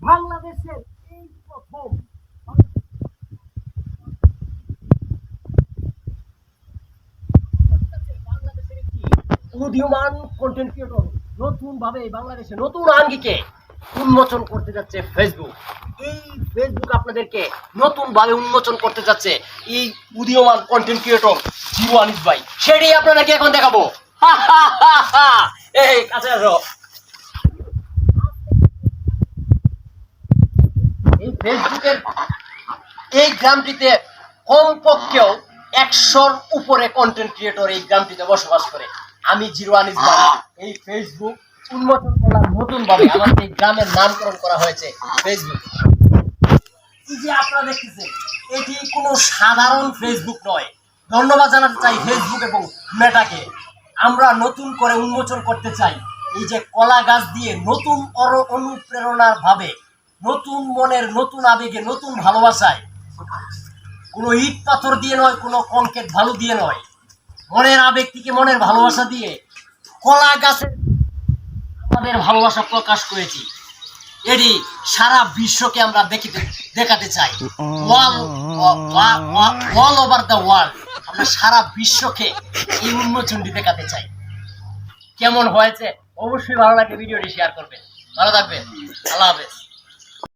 বাংলাদেশের এই প্রথম উদীয়মান কন্টেন্ট ক্রিয়েটর নতুন ভাবে বাংলাদেশে নতুন আঙ্গিকে উন্মোচন করতে যাচ্ছে ফেসবুক এই ফেসবুক আপনাদেরকে নতুন ভাবে উন্মোচন করতে যাচ্ছে এই উদীয়মান কন্টেন্ট ক্রিয়েটর ভাই। সেটাই আপনাদেরকে এখন দেখাবো। এই, কাছে আসো। ফেসবুকের এই গ্রামটিতে কমপক্ষেও একশোর উপরে কন্টেন্ট ক্রিয়েটর এই গ্রামটিতে বসবাস করে। আমি জিরো আনিস ভাই এই ফেসবুক উন্মোচন আমাদের এই গ্রামের নামকরণ করা হয়েছে ফেসবুক এই যে আপনারা দেখতেছেন, এটি কোনো সাধারণ ফেসবুক নয়। ধন্যবাদ জানাতে চাই ফেসবুক এবং মেটাকে আমরা নতুন করে উন্মোচন করতে চাই। এই যে কলা গাছ দিয়ে নতুন অনুপ্রেরণার ভাবে নতুন মনের, নতুন আবেগে, নতুন ভালোবাসায়। কোনো ইট পাথর দিয়ে নয়, কোনো কংক্রিট ভালো দিয়ে নয়। মনের আবেগ থেকে মনের ভালোবাসা দিয়ে কলা গাছের আমাদের ভালোবাসা প্রকাশ করেছি। এটি সারা বিশ্বকে আমরা দেখিতে দেখাতে চাই। অল ওভার দ্য ওয়ার্ল্ড আমরা সারা বিশ্বকে এই উন্মোচনটি দেখাতে চাই। কেমন হয়েছে? অবশ্যই ভালো লাগে ভিডিওটি শেয়ার করবেন। ভালো থাকবেন। আল্লাহ হাফেজ।